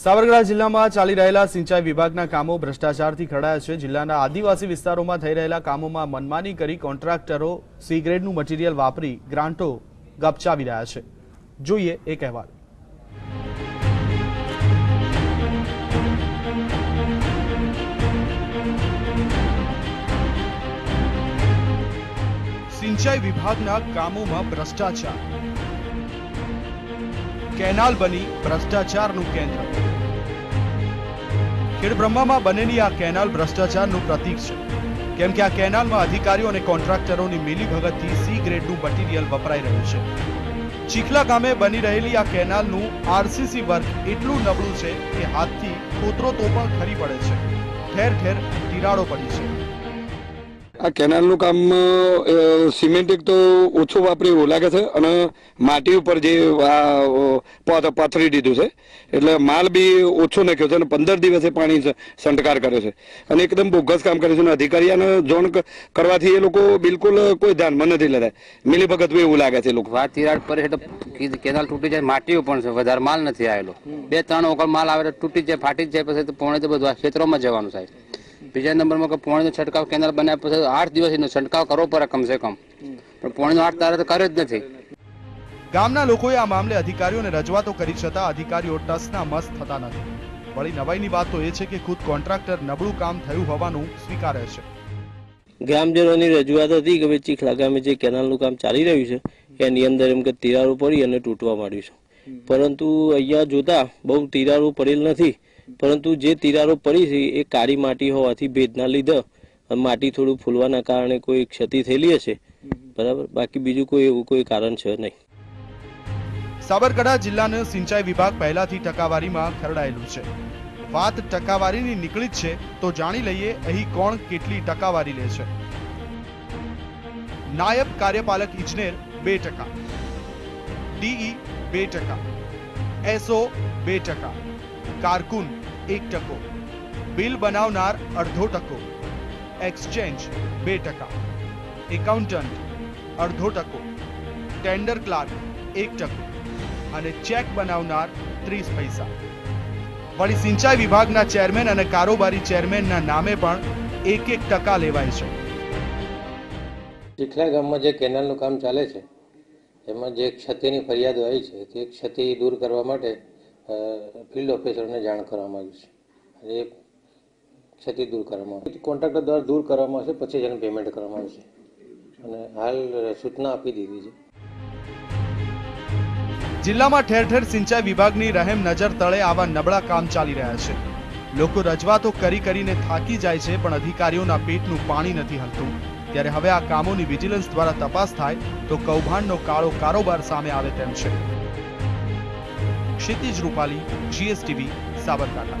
સાબરકાંઠા જિલ્લામાં ચાલી રહેલા સિંચાઈ વિભાગના કામો ભ્રષ્ટાચારથી ખડાયા છે. જિલ્લાના આદિવાસી વિસ્તારોમાં થઈ રહેલા કામોમાં મનમાની કરી કોન્ટ્રાક્ટરો સી ગ્રેડનું મટીરીયલ વાપરી ગ્રાન્ટો ગપચાવી રહ્યા છે. જોઈએ એક અહેવાલ. સિંચાઈ વિભાગના કામોમાં ભ્રષ્ટાચાર. કેનાલ બની ભ્રષ્ટાચારનું કેન્દ્ર. ખેડબ્રહ્મામાં બનેલી આ કેનાલ ભ્રષ્ટાચારનું પ્રતીક છે. કેમ કે આ કેનાલમાં અધિકારીઓ અને કોન્ટ્રાક્ટરોની મિલીભગતથી સી ગ્રેડનું મટીરિયલ વપરાઈ રહ્યું છે. ચીખલા ગામે બની રહેલી આ કેનાલનું આરસીસી વર્ક એટલું નબળું છે કે હાથથી કોતરો તો પણ ખરી પડે છે. ઠેર ઠેર તિરાડો પડી છે. આ કેનાલનું કામ સિમેન્ટ એક તો ઓછું વાપરે એવું લાગે છે અને માટી ઉપર જે પાથરી દીધું છે. એટલે માલ બી ઓછો નાખ્યો છે અને પંદર દિવસે પાણી સંટકાર કર્યો છે. અને એકદમ બોગસ કામ કરે છે અને અધિકારીઓને જોણ કરવાથી એ લોકો બિલકુલ કોઈ ધ્યાનમાં નથી લેતા. મિલીભગત બી એવું લાગે છે લોકો. વાત તિરાડ પર કેનાલ તૂટી જાય માટી પણ છે, વધારે માલ નથી આવેલો. બે ત્રણ વખત માલ આવે તૂટી જાય, ફાટી જાય, પછી પોણે તો બધું ક્ષેત્રોમાં જવાનું સાહેબ બીજા નંબરમાં કે પોણીનો છંટકાવ કેનાલ બનાવ્યા પછી આઠ દિવસ એનો છંટકાવ કરવો પડે કમસે કમ. પણ પોણીનો આઠ તારે તો કર્યો જ નથી. ગામના લોકોએ આ મામલે અધિકારીઓને રજૂઆતો કરી છતાં અધિકારીઓ ટસના મસ્ત થતા નથી. વળી નવાઈની વાત તો એ છે કે ખુદ કોન્ટ્રાક્ટર નબળું કામ થયું હોવાનું સ્વીકારે છે. ગ્રામજનોની રજૂઆત હતી કે ભાઈ ચીખલા ગામે જે કેનાલનું કામ ચાલી રહ્યું છે એની અંદર એમ કે તિરાડો પડી અને તૂટવા માંડ્યું છે. પરંતુ અહીંયા જોતા બહુ તિરાડો પડેલ નથી. પરંતુ જે તિરાડો પડી છે એ કાળી માટી હોવાથી ભેદના લીધે માટી થોડું ફૂલવાના કારણે કોઈ ક્ષતિ થયેલી હશે. બરાબર? બાકી બીજું કોઈ એવું કોઈ કારણ છે નહીં. સાબરકાંઠા જિલ્લાનો સિંચાઈ વિભાગ પહેલાથી ટકાવારીમાં ખરડાયેલું છે. વાત ટકાવારીની નીકળી જ છે તો જાણી લઈએ અહીં કોણ કેટલી ટકાવારી લે છે. નાયબ કાર્યપાલક ઇજનેર બે ટકા. ડીઈ બે ટકા. એસઓ બે ટકા. કારકુન એક ટકો બિલ બનાવનાર અડધો ટકો એક્સચેન્જ બે ટકા એકાઉન્ટન્ટ અડધો ટકો ટેન્ડર ક્લાર્ક એક ટકો અને ચેક બનાવનાર ત્રીસ પૈસા વળી સિંચાઈ વિભાગના ચેરમેન અને કારોબારી ચેરમેનના નામે પણ એક એક ટકા લેવાય છે. ચીખલા ગામમાં જે કેનાલનું કામ ચાલે છે, એમાં જે ક્ષતિની ફરિયાદો આવી છે, તે ક્ષતિ દૂર કરવા માટે ફિલ્ડ ઓફિસરને જાણ કરવામાં આવ્યું છે. એ ક્ષતિ દૂર કરવામાં આવશે કોન્ટ્રાક્ટર દ્વારા દૂર કરવામાં આવશે, પછી જ એને પેમેન્ટ કરવામાં આવશે. અને હાલ સૂચના આપી દીધી છે. જિલ્લામાં ઠેર ઠેર સિંચાઈ વિભાગની રહેમ નજર તળે આવા નબળા કામ ચાલી રહ્યા છે. લોકો રજૂઆતો કરી કરીને થાકી જાય છે, પણ અધિકારીઓના પેટનું પાણી નથી હલતું. ત્યારે હવે આ કામોની વિજિલન્સ દ્વારા તપાસ થાય તો કૌભાંડનો કાળો કારોબાર સામે આવે તેમ છે. ક્ષિતિજ રૂપાલી જીએસટીવી સાબરકાંઠા.